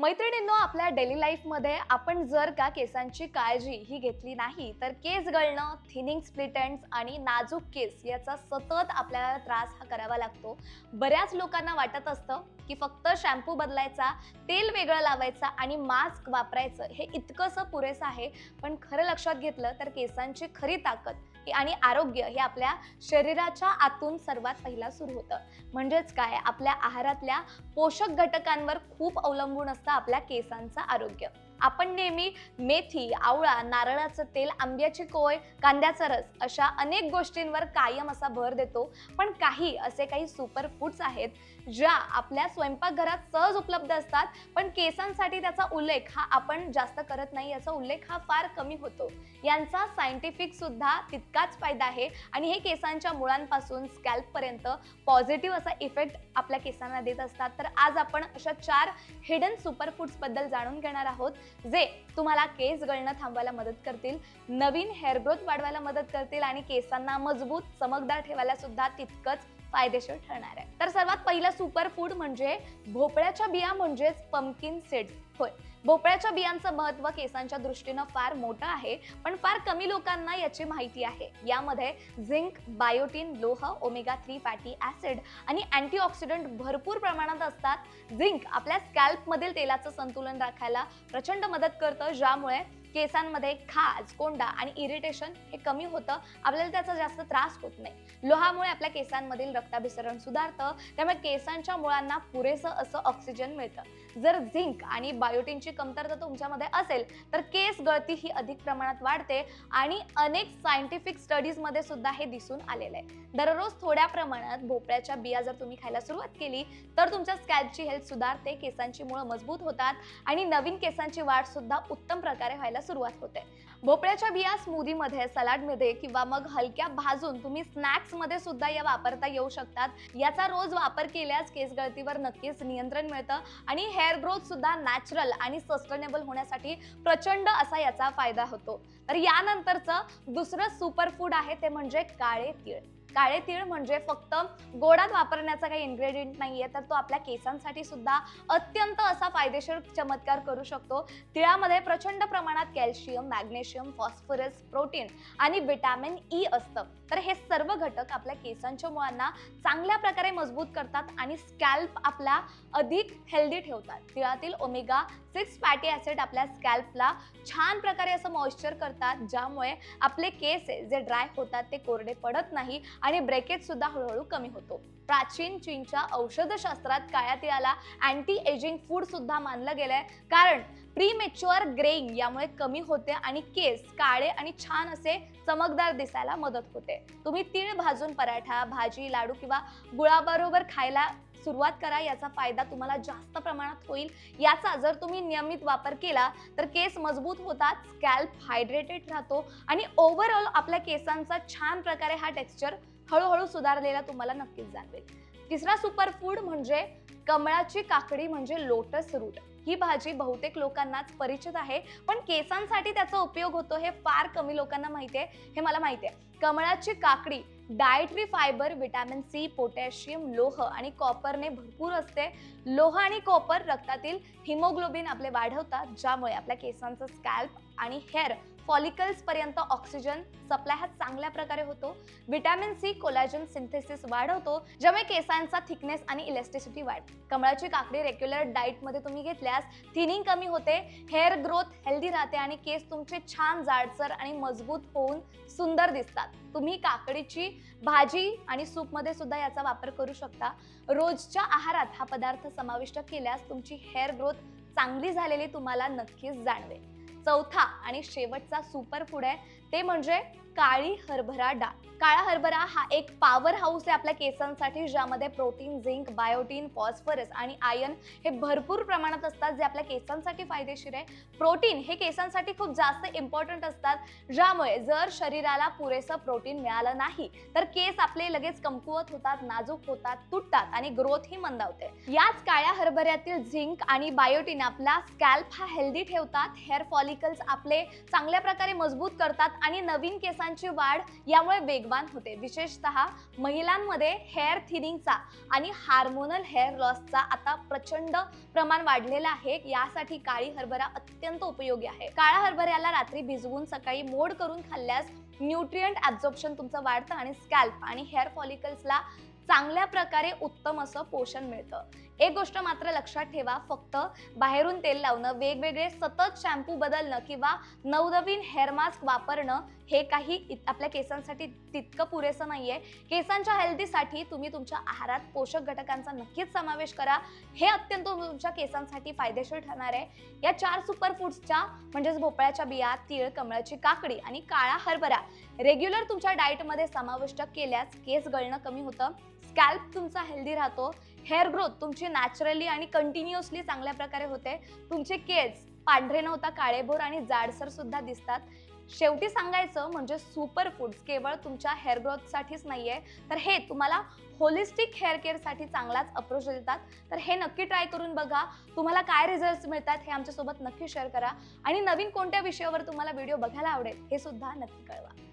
मैत्रिणींनो आपल्या डेली लाईफमध्ये आपण जर का केसांची काळजी ही घेतली नाही तर केस गळणं थिनिंग स्प्लिट आणि नाजूक केस याचा सतत आपल्याला त्रास हा करावा लागतो. बऱ्याच लोकांना वाटत असतं की फक्त शॅम्पू बदलायचा तेल वेगळं लावायचा आणि मास्क वापरायचं हे इतकंसं पुरेसं आहे. पण खरं लक्षात घेतलं तर केसांची खरी ताकद आणि आरोग्य हे आपल्या शरीराच्या आतून सर्वात पहिला सुरू होतं. म्हणजेच काय? आपल्या आहारातल्या पोषक घटकांवर खूप अवलंबून असतं आपल्या केसांचं आरोग्य. आपण नेहमी मेथी आवळा नारळाचं तेल आंब्याची कोय कांद्याचा रस अशा अनेक गोष्टींवर कायम असा भर देतो. पण काही असे काही सुपर फूड्स आहेत ज्या आपल्या स्वयंपाकघरात सहज उपलब्ध असतात पण केसांसाठी त्याचा उल्लेख हा आपण जास्त करत नाही याचा उल्लेख हा फार कमी होतो. यांचा सायंटिफिक सुद्धा तितकाच फायदा आहे आणि हे केसांच्या मुळांपासून स्कॅल्प पर्यंत पॉझिटिव्ह असा इफेक्ट आपल्या केसांना देत असतात. तर आज आपण अशा चार हिडन सुपरफूड्सबद्दल बद्दल जाणून घेणार आहोत जे तुम्हाला केस गळणं थांबवायला मदत करतील नवीन हेअर ग्रोथ वाढवायला मदत करतील आणि केसांना मजबूत चमकदार ठेवायला सुद्धा तितकंच फायदेशीर ठरणार आहे. तर सर्वात पहिलं सुपर फूड म्हणजे भोपळ्याच्या बिया म्हणजेच पंपकिन सीड्स होय. भोपळ्याच्या बियांचं महत्त्व केसांच्या दृष्टीनं फार मोठं आहे पण फार कमी लोकांना याची माहिती आहे. यामध्ये झिंक बायोटीन लोह ओमेगा थ्री फॅटी ऍसिड आणि अँटीऑक्सिडंट भरपूर प्रमाणात असतात. झिंक आपल्या स्कॅल्पमधील तेलाचं संतुलन राखायला प्रचंड मदत करतं ज्यामुळे केसांमध्ये खाज कोंडा आणि इरिटेशन हे कमी होतं. आपल्याला त्याचा जास्त त्रास होत नाही. लोहामुळे आपल्या केसांमधील रक्ताभिसरण सुधारतं. त्यामुळे केसांच्या मुळांना पुरेसं असं ऑक्सिजन मिळतं. जर झिंक आणि बायोटीनची कमतरता तुमच्यामध्ये असेल तर केस गळती ही अधिक प्रमाणात वाढते आणि अनेक सायंटिफिक स्टडीजमध्ये सुद्धा हे दिसून आलेलं आहे. दररोज थोड्या प्रमाणात भोपळ्याच्या बिया जर तुम्ही खायला सुरुवात केली तर तुमच्या स्कॅल्पची हेल्थ सुधारते केसांची मुळं मजबूत होतात आणि नवीन केसांची वाढ सुद्धा उत्तम प्रकारे व्हायला सुरुवात होते. भोपळ्याच्या बिया स्मूदीमध्ये सलाडमध्ये किंवा मग हलक्या भाजून तुम्ही स्नॅक्समध्ये सुद्धा या वापरता येऊ शकतात. याचा रोज वापर केल्यास केस गळतीवर नक्कीच नियंत्रण मिळतं आणि हेअर ग्रोथ सुद्धा नॅचरल आणि सस्टेनेबल होण्यासाठी प्रचंड असा याचा फायदा होतो. तर यानंतरचं दुसरं सुपर फूड आहे ते म्हणजे काळे तीळ. काळे तीळ म्हणजे फक्त गोडात वापरण्याचा काही इन्ग्रेडियंट नाहीये तर तो आपल्या केसांसाठी सुद्धा अत्यंत असा फायदेशीर चमत्कार करू शकतो. तिळामध्ये प्रचंड प्रमाणात कॅल्शियम मॅग्नेशियम फॉस्फरस प्रोटीन आणि विटॅमिन ई असतं. तर हे सर्व घटक आपल्या केसांच्या मुळांना चांगल्या प्रकारे मजबूत करतात आणि स्कॅल्प आपला अधिक हेल्दी ठेवतात. तिळातील ओमेगा सिक्स फॅटी ॲसिड आपल्या स्कॅल्पला छान प्रकारे असं मॉइश्चर करतात ज्यामुळे आपले केस आहे, जे ड्राय होतात ते कोरडे पडत नाही आणि ब्रेकेज सुद्धा हळूहळू कमी होतो. प्राचीन चीनच्या औषधशास्त्रात काळ्या तिळाला अँटी एजिंग फूड सुद्धा मानलं गेलंय. कारण प्रीमेच्युअर ग्रेइंग यामुळे कमी होते आणि केस काळे आणि छान असे चमकदार दिसायला मदत होते. तुम्ही तीळ भाजून पराठा भाजी लाडू किंवा गुळाबरोबर खायला सुरुवात करा याचा फायदा तुम्हाला जास्त प्रमाणात होईल. याचा जर तुम्ही नियमित वापर केला तर केस मजबूत होतात स्कॅल्प हायड्रेटेड राहतो आणि ओव्हरऑल आपल्या केसांचा छान प्रकारे हा टेक्स्चर हळूहळू सुधारलेला तुम्हाला नक्कीच जाणवेल. तिसरा सुपर फूड म्हणजे कमळाची काकडी म्हणजे लोटस रूट ही भाजी बहुतेक लोकांनाच परिचित आहे पण केसांसाठी त्याचा उपयोग होतो हे फार कमी लोकांना माहिती आहे. हे मला माहिती आहे. कमळाची काकडी dietary fibre vitamin C potassium लोह आणि कॉपरने भरपूर असते. लोह आणि कॉपर रक्तातील हिमोग्लोबिन आपले वाढवतात ज्यामुळे आपल्या केसांचं स्कॅल्प आणि हेअर फॉलिकल्स पर्यंत ऑक्सिजन सप्लाय हा चांगल्या प्रकारे होतो. विटॅमिन सी कोलॅजन सिंथेसिस वाढवतो ज्यामुळे केसांचा थिकनेस आणि इलेस्टिसिटी वाढ कमळाची काकडी रेग्युलर डाएटमध्ये तुम्ही घेतल्यास थिनिंग कमी होते. हेअर ग्रोथ हेल्दी राहते आणि केस तुमचे छान जाडसर आणि मजबूत होऊन सुंदर दिसतात. तुम्ही काकडीची भाजी आणि सूपमध्ये सुद्धा याचा वापर करू शकता. रोजच्या आहारात हा पदार्थ समाविष्ट केल्यास तुमची हेअर ग्रोथ चांगली झालेली तुम्हाला नक्कीच जाणवेल. चौथा आणि शेवटचा सुपर फूड आहे. ते म्हणजे काळी हरभरा डाळ. काळा हरभरा हा एक पॉवर हाऊस आहे आपल्या केसांसाठी ज्यामध्ये प्रोटीन झिंक बायोटीन फॉस्फरस आणि आयर्न हे भरपूर प्रमाणात असतात जे आपल्या केसांसाठी फायदेशीर आहे. प्रोटीन हे केसांसाठी खूप जास्त इम्पॉर्टंट असतात ज्यामुळे जर शरीराला पुरेसं प्रोटीन मिळालं नाही तर केस आपले लगेच कमकुवत होतात नाजूक होतात तुटतात आणि ग्रोथ ही मंदावते. याच काळ्या हरभऱ्यातील झिंक आणि बायोटीन आपला स्कॅल्प हा हेल्दी ठेवतात हेअर फॉलिकल्स आपले चांगल्या प्रकारे मजबूत करतात आणि नवीन केस केसांची वाढ यामुळे वेगवान होते. विशेषतः महिलांमध्ये हेअर थिनिंगचा आणि हार्मोनल हेअर लॉसचा आता प्रचंड प्रमाण वाढलेलं आहे. यासाठी काळी हरभरा अत्यंत उपयोगी आहे. काळा हरभऱ्याला रात्री भिजवून सकाळी मोड करून खाल्ल्यास न्यूट्रियंट ऍब्झॉर्प्शन तुमचं वाढतं आणि स्कॅल्प आणि हेअर फॉलिकल्सला चांगल्या प्रकारे उत्तम असं पोषण मिळतं. एक गोष्ट मात्र लक्षात ठेवा फक्त बाहेरून तेल लावणं वेगवेगळे सतत शॅम्पू बदलणं किंवा नवनवीन हेअर मास्क वापरणं हे काही इत- आपल्या केसांसाठी तितकं पुरेसं नाहीये. केसांच्या हेल्दीसाठी तुम्ही तुमच्या आहारात पोषक घटकांचा नक्कीच समावेश करा. हे अत्यंत तुमच्या केसांसाठी फायदेशीर ठरणार आहे. या चार सुपर फूड्सच्या म्हणजेच भोपळ्याच्या बिया तीळ कमळाची काकडी आणि काळा हरभरा रेग्युलर तुमच्या डाएटमध्ये समाविष्ट केल्यास केस गळणं कमी होतं. स्कॅल्प तुमचा हेल्दी राहतो. हेअर ग्रोथ तुमची नॅचरली आणि कंटिन्युअसली चांगल्या प्रकारे होते. तुमचे केस पांढरे नव्हता काळेभोर आणि जाडसर सुद्धा दिसतात. शेवटी सांगायचं म्हणजे सुपर फूड्स केवळ तुमच्या हेअर ग्रोथसाठीच नाही आहे तर हे तुम्हाला होलिस्टिक हेअर केअरसाठी चांगलाच अप्रोच देतात. तर हे नक्की ट्राय करून बघा. तुम्हाला काय रिझल्ट्स मिळतात हे आमच्यासोबत नक्की शेअर करा. आणि नवीन कोणत्या विषयावर तुम्हाला व्हिडिओ बघायला आवडेल हे सुद्धा नक्की कळवा.